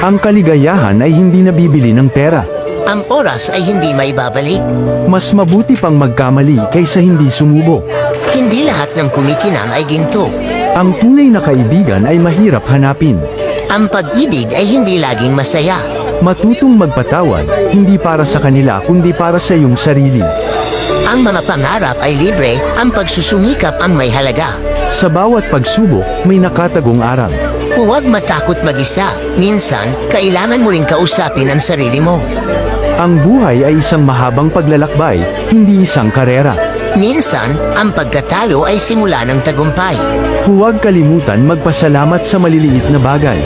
Ang kaligayahan ay hindi nabibili ng pera. Ang oras ay hindi maibabalik. Mas mabuti pang magkamali kaysa hindi sumubo. Hindi lahat ng kumikinang ay ginto. Ang tunay na kaibigan ay mahirap hanapin. Ang pag-ibig ay hindi laging masaya. Matutong magpatawad, hindi para sa kanila kundi para sa iyong sarili. Ang mga pangarap ay libre, ang pagsusumikap ang may halaga. Sa bawat pagsubok, may nakatagong aral. Huwag matakot mag-isa. Minsan, kailangan mo ring kausapin ang sarili mo. Ang buhay ay isang mahabang paglalakbay, hindi isang karera. Minsan, ang pagkatalo ay simula ng tagumpay. Huwag kalimutan magpasalamat sa maliliit na bagay.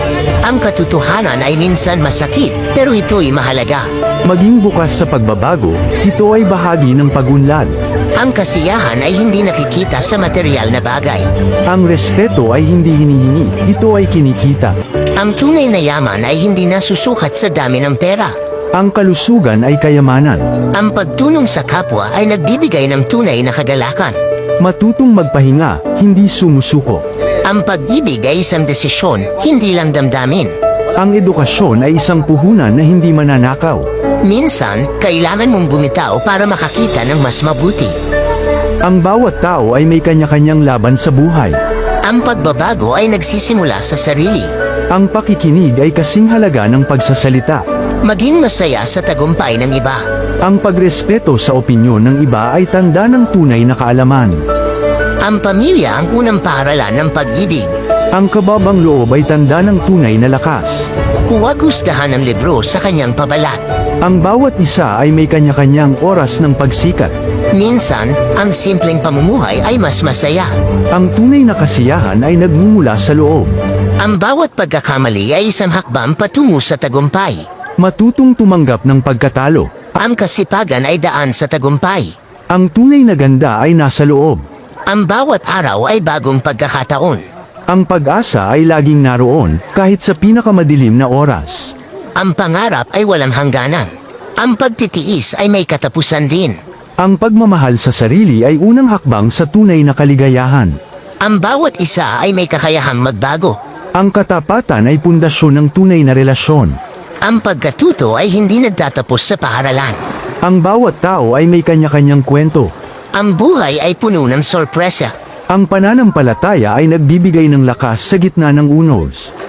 Ang katotohanan ay minsan masakit, pero ito'y mahalaga. Maging bukas sa pagbabago, ito ay bahagi ng pagunlad. Ang kasiyahan ay hindi nakikita sa material na bagay. Ang respeto ay hindi hinihingi, ito ay kinikita. Ang tunay na yaman ay hindi nasusukat sa dami ng pera. Ang kalusugan ay kayamanan. Ang pagtulong sa kapwa ay nagbibigay ng tunay na kagalakan. Matutong magpahinga, hindi sumusuko. Ang pag-ibig ay isang desisyon, hindi lang damdamin. Ang edukasyon ay isang puhunan na hindi mananakaw. Minsan, kailangan mong bumitaw para makakita ng mas mabuti. Ang bawat tao ay may kanya-kanyang laban sa buhay. Ang pagbabago ay nagsisimula sa sarili. Ang pakikinig ay kasing halaga ng pagsasalita. Maging masaya sa tagumpay ng iba. Ang pagrespeto sa opinyon ng iba ay tanda ng tunay na kaalaman. Ang pamilya ang unang paaralan ng pag-ibig. Ang kababang loob ay tanda ng tunay na lakas. Huwag husgahan ang libro sa kanyang pabalat. Ang bawat isa ay may kanya-kanyang oras ng pagsikat. Minsan, ang simpleng pamumuhay ay mas masaya. Ang tunay na kasiyahan ay nagmumula sa loob. Ang bawat pagkakamali ay isang hakbang patungo sa tagumpay. Matutong tumanggap ng pagkatalo. Ang kasipagan ay daan sa tagumpay. Ang tunay na ganda ay nasa loob. Ang bawat araw ay bagong pagkakataon. Ang pag-asa ay laging naroon, kahit sa pinakamadilim na oras. Ang pangarap ay walang hangganan. Ang pagtitiis ay may katapusan din. Ang pagmamahal sa sarili ay unang hakbang sa tunay na kaligayahan. Ang bawat isa ay may kakayahang magbago. Ang katapatan ay pundasyon ng tunay na relasyon. Ang pagkatuto ay hindi nagtatapos sa paaralan. Ang bawat tao ay may kanya-kanyang kwento. Ang buhay ay puno ng sorpresa. Ang pananampalataya ay nagbibigay ng lakas sa gitna ng unos.